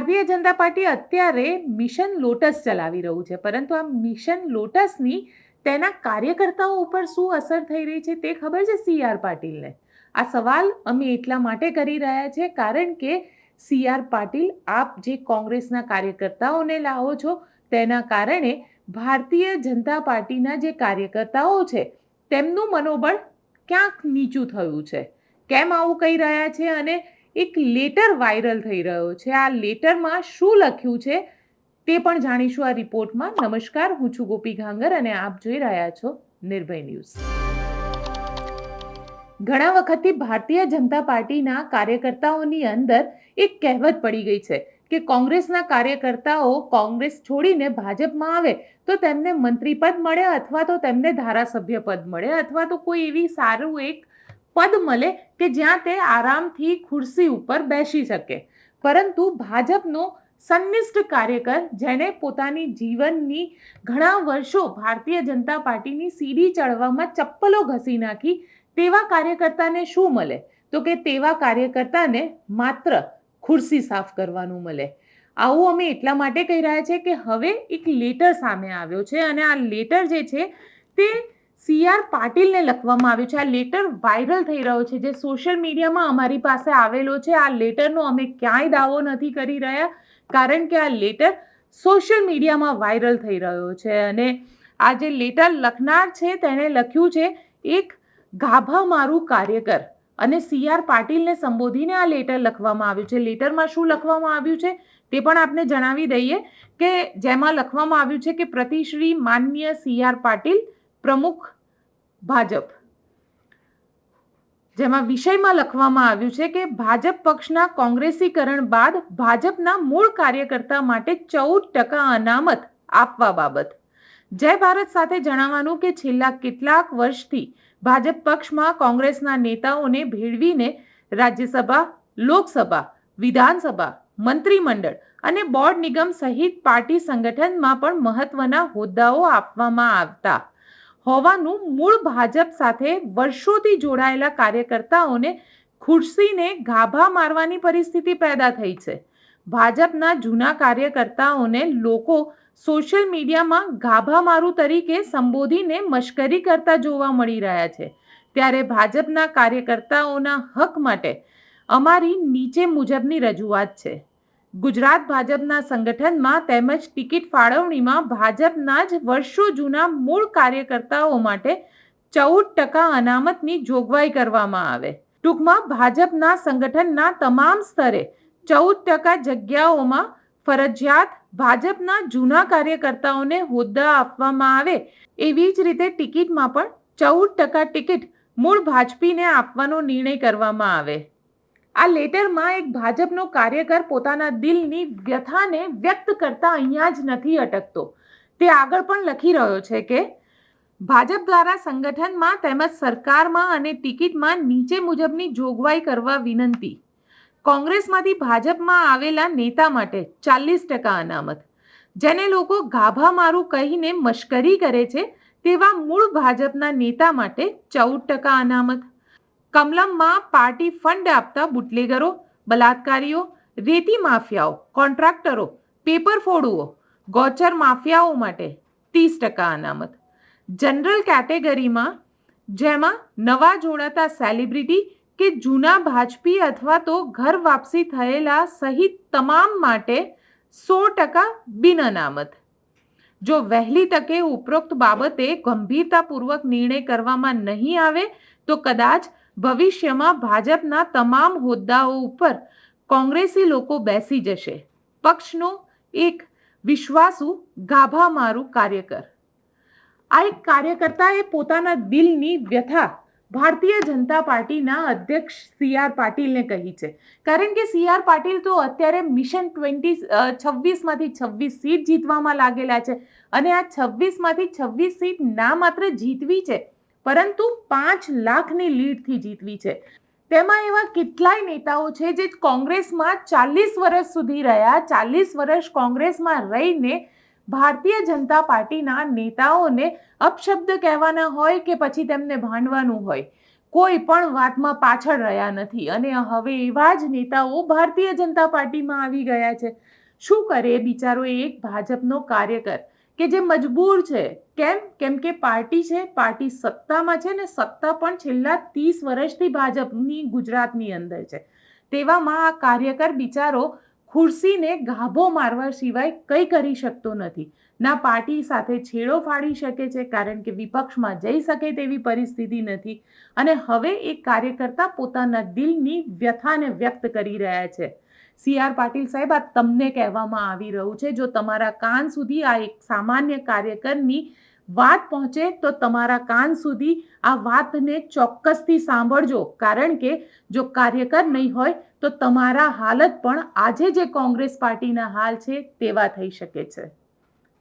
ભારતીય જનતા પાર્ટી અત્યારે mission lotus ચલાવી રહ્યું છે. પરંતુ આ મિશન લોટસની તેના કાર્યકર્તાઓ ઉપર શું અસર થઈ રહી છે તે ખબર છે સી આર પાટીલને? આ સવાલ અમે એટલા માટે કરી રહ્યા છે કારણ કે સી આર પાટીલ, આપ જે કોંગ્રેસના કાર્યકર્તાઓને લાવો છો, તેના કારણે ભારતીય જનતા પાર્ટીના જે કાર્યકર્તાઓ છે, તેમનું મનોબળ ક્યાંક નીચું થયું છે. કેમ આવું કહી રહ્યા છે અને એક લેટર વાયરલ થઈ રહ્યો છે. આ લેટરમાં શું લખ્યું છે તે પણ જાણીશું આ રિપોર્ટમાં નમસ્કાર, હું છું ગોપી ઘાંગર અને આપ જોઈ રહ્યા છો નિર્ભય ન્યૂઝ. ઘણા વખતથી ભારતીય જનતા પાર્ટીના કાર્યકર્તાઓની અંદર એક કહેવત પડી ગઈ છે કે કોંગ્રેસના કાર્યકર્તાઓ કોંગ્રેસ છોડીને ભાજપમાં આવે તો તેમને મંત્રી પદ મળે અથવા તો તેમને ધારાસભ્ય પદ મળે અથવા તો કોઈ એવી સારું એક પદ મળે કે જ્યાં તે આરામથી ખુરશી ઉપર બેસી શકે. પરંતુ ભાજપનો સંનિષ્ઠ કાર્યકર જેણે પોતાની જીવનની ઘણા વર્ષો ભારતીય જનતા પાર્ટીની સીડી ચડવામાં ચપ્પલો ઘસી નાખી તેવા કાર્યકર્તાને શું મળે? તો કે તેવા કાર્યકર્તાને માત્ર ખુરશી સાફ કરવાનું મળે. આવું અમે એટલા માટે કહી રહ્યા છે કે હવે એક લેટર સામે આવ્યો છે અને આ લેટર જે છે તે સી આર પાટીલને લખવામાં આવ્યું છે. આ લેટર વાયરલ થઈ રહ્યો છે જે સોશિયલ મીડિયામાં અમારી પાસે આવેલો છે. આ લેટરનો અમે ક્યાંય દાવો નથી કરી રહ્યા, કારણ કે આ લેટર સોશિયલ મીડિયામાં વાયરલ થઈ રહ્યો છે. અને આ જે લેટર લખનાર છે તેણે લખ્યું છે, એક ગાભા મારું કાર્યકર અને સી આર પાટીલને સંબોધીને આ લેટર લખવામાં આવ્યું છે. લેટરમાં શું લખવામાં આવ્યું છે? તે પણ આપને જણાવી દઈએ કે જેમાં લખવામાં આવ્યું છે કે પ્રતિશ્રી માન્ય સી આર પાટીલ પ્રમુખ ભાજપ. જેમાં વિષયમાં લખવામાં આવ્યું છે કે ભાજપ પક્ષના કોંગ્રેસીકરણ બાદ ભાજપના મૂળ કાર્યકર્તા માટે ચૌદ ટકા અનામત આપવા બાબત. જય ભારત સાથે જણાવવાનું કે છેલ્લા કેટલાક વર્ષથી ભાજપ પક્ષમાં કોંગ્રેસના નેતાઓને ભેળવીને રાજ્યસભા, લોકસભા, વિધાનસભા, મંત્રીમંડળ અને બોર્ડ નિગમ સહિત પાર્ટી સંગઠનમાં પણ મહત્વના હોદ્દાઓ આપવામાં આવતા હોવાનું મૂળ ભાજપ સાથે વર્ષોથી જોડાયેલા કાર્યકર્તાઓને ખુરશીને ગાભા મારવાની પરિસ્થિતિ પેદા થઈ છે. ભાજપના જૂના કાર્યકર્તાઓને લોકો સોશિયલ મીડિયામાં ગાભા મારું તરીકે સંબોધીને મશ્કરી કરતા જોવા મળી રહ્યા છે. ત્યારે ભાજપના કાર્યકર્તાઓના હક માટે અમારી નીચે મુજબની રજૂઆત છે. ગુજરાત ભાજપના સંગઠનમાં તેમજ ટિકિટ ફાળવણીમાં ભાજપના જ વર્ષો જૂના મૂળ કાર્યકર્તાઓ માટે ચૌદ ટકા અનામતની જોગવાઈ કરવામાં આવે. ટૂંકમાં ભાજપના સંગઠનના તમામ સ્તરે ચૌદ ટકા જગ્યાઓમાં ફરજિયાત ભાજપના જૂના કાર્યકર્તાઓને હોદ્દા આપવામાં આવે એવી જ રીતે ટિકિટમાં પણ ચૌદ ટકા ટિકિટ મૂળ ભાજપીને આપવાનો નિર્ણય કરવામાં આવે. આ લેટરમાં એક ભાજપનો કાર્યકર પોતાના દિલની વ્યથાને વ્યક્ત કરતા અહીંયા જ નથી અટકતો. તે આગળ પણ લખી રહ્યો છે કે, ભાજપ દ્વારા સંગઠનમાં તેમજ સરકારમાં અને ટિકિટમાં નીચે મુજબની જોગવાઈ કરવા વિનંતી. કોંગ્રેસમાંથી ભાજપમાં આવેલા નેતા માટે ચાલીસ ટકા અનામત. જેને લોકો ગાભા મારું કહીને મશ્કરી કરે છે, તેવા મૂળ ભાજપના નેતા માટે ચૌદ ટકા અનામત. કમલમમાં પાર્ટી ફંડ આપતા બુટલેગરો, બલાત્કારીઓ, રેતી માફિયાઓ, કોન્ટ્રાક્ટરો, પેપર ફોડુઓ, ગોચર માફિયાઓ માટે ત્રીસ ટકા અનામત. જનરલ કેટેગરીમાં જેમાં નવા જોડાતા સેલિબ્રિટી કે જૂના ભાજપી અથવા તો ઘર વાપસી થયેલા સહિત તમામ માટે સો ટકા બિન અનામત. જો વહેલી તકે ઉપરોક્ત બાબતે ગંભીરતાપૂર્વક નિર્ણય કરવામાં નહીં આવે, તો કદાચ ભવિષ્યમાં ભાજપના તમામ હોદ્દાઓ ઉપર કોંગ્રેસી લોકો બેસી જશે. પક્ષનો એક વિશ્વાસુ ગાભા મારું કાર્યકર. આ એક કાર્યકર્તાએ પોતાના દિલની વ્યથા ભારતીય જનતા પાર્ટીના અધ્યક્ષ સી આર પાટીલને કહી છે. કારણ કે સી આર પાટીલ તો અત્યારે મિશન ટ્વેન્ટી છવ્વીસમાંથી છવ્વીસ સીટ જીતવામાં લાગેલા છે અને આ છવ્વીસમાંથી છવ્વીસ સીટ ના માત્ર જીતવી છે પરંતુ પાંચ લાખની લીડથી જીતવી છે. તેમાં એવા કેટલાય નેતાઓ છે જે કોંગ્રેસમાં ચાલીસ વર્ષ સુધી રહ્યા, ચાલીસ વર્ષ કોંગ્રેસમાં રહીને ભારતીય જનતા પાર્ટીના નેતાઓને અપશબ્દ કહેવાના હોય કે પછી તેમને ભાંડવાનું હોય. કોઈ પણ વાતમાં પાછળ રહ્યા નથી અને હવે એવા જ નેતાઓ ભારતીય જનતા પાર્ટીમાં આવી ગયા છે. શું કરે બિચારો એક ભાજપનો કાર્યકર. કે જે મજબૂર છે. કેમ? કેમ કે પાર્ટી છે, પાર્ટી સત્તામાં છે ને સત્તા પણ છેલ્લા ત્રીસ વર્ષથી ભાજપની, ગુજરાતની અંદર છે. તેવામાં આ કાર્યકર બિચારો ખુરશીને ગાભો મારવા સિવાય કંઈ કરી શકતો નથી. ના પાર્ટી સાથે છેડો ફાડી શકે છે, કારણ કે વિપક્ષમાં જઈ શકે તેવી પરિસ્થિતિ નથી. અને હવે એક કાર્યકર્તા પોતાના દિલની વ્યથાને વ્યક્ત કરી રહ્યા છે. સી આર પાટીલ સાહેબ, આ તમને કહેવામાં આવી રહ્યું છે. જો તમારા કાન સુધી આ એક સામાન્ય કાર્યકરની વાત પહોંચે, તો તમારા કાન સુધી આ વાતને ચોક્કસથી સાંભળજો. કારણ કે જો કાર્યકર નહીં હોય, તો તમારા હાલત પણ આજે જે કોંગ્રેસ પાર્ટીના હાલ છે, તેવા થઈ શકે છે.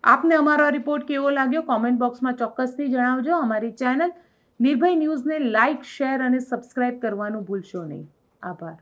આપને અમારો રિપોર્ટ કેવો લાગ્યો? કોમેન્ટ બોક્સમાં ચોક્કસથી જણાવજો. અમારી ચેનલ નિર્ભય ન્યૂઝને લાઇક, શેર અને સબસ્ક્રાઇબ કરવાનું ભૂલશો નહીં. આભાર.